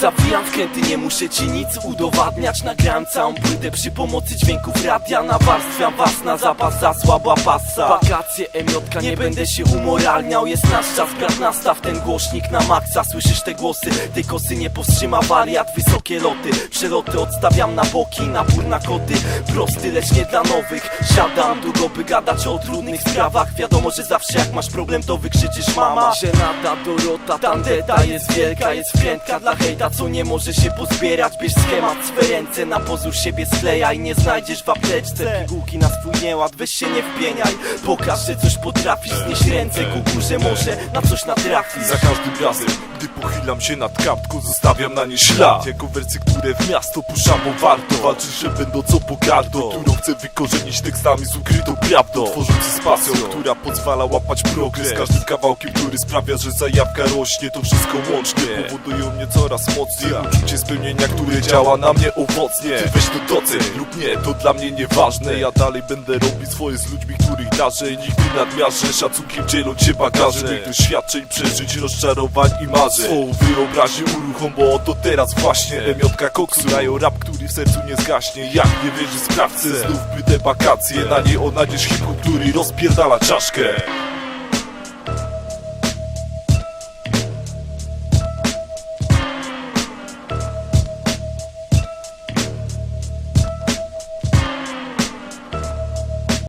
Zawijam wkręty, nie muszę ci nic udowadniać. Nagrałem całą płytę przy pomocy dźwięków radia. Nawarstwiam was na zapas za słaba pasa. Wakacje emiotka, nie będę się umoralniał. Jest nasz czas, brat nastaw ten głośnik na maksa. Słyszysz te głosy, tej kosy nie powstrzyma wariat. Wysokie loty, przeloty odstawiam na boki. Napór na koty, prosty lecz nie dla nowych. Siadam długo by gadać o trudnych sprawach. Wiadomo, że zawsze jak masz problem to wykrzyczysz mama. Żenada, Dorota, tandeta jest wielka Jest wkrętka dla hejta, co nie może się pozbierać. Bierz schemat swe ręce, na pozór siebie sklejaj. Nie znajdziesz w apteczce pigułki na swój nieład Weź się nie wpieniaj, pokaż, że coś potrafisz Znieś ręce ku górze, może na coś natrafisz. Za każdym razem, gdy pochylam się nad kartką Zostawiam na nie ślad. Jako wersje, które w miasto puszczam, bo warto Walczyć, że będą co pogardą Którą chcę wykorzenić tekstami z ukrytą prawdą. Tworząc z pasją, która pozwala łapać progres. Każdym kawałkiem, który sprawia, że zajawka rośnie To wszystko łącznie. Powodują mnie coraz mocniej Uczucie spełnienia, które działa na mnie owocnie? Ty weź to doceń lub nie, to dla mnie nieważne. Ja dalej będę robić swoje z ludźmi, których darzę. Nigdy nadmiarzę, szacunkiem dzielą cię bagaże. Tych doświadczeń, przeżyć, rozczarowań i marzeń. Swą wyobraźnię uruchom, bo oto teraz właśnie. Emiotka koksu, dają rap, który w sercu nie zgaśnie. Jak nie wierzy sprawcę, znów by te wakacje. Na nie onajdziesz hip który rozpierdala czaszkę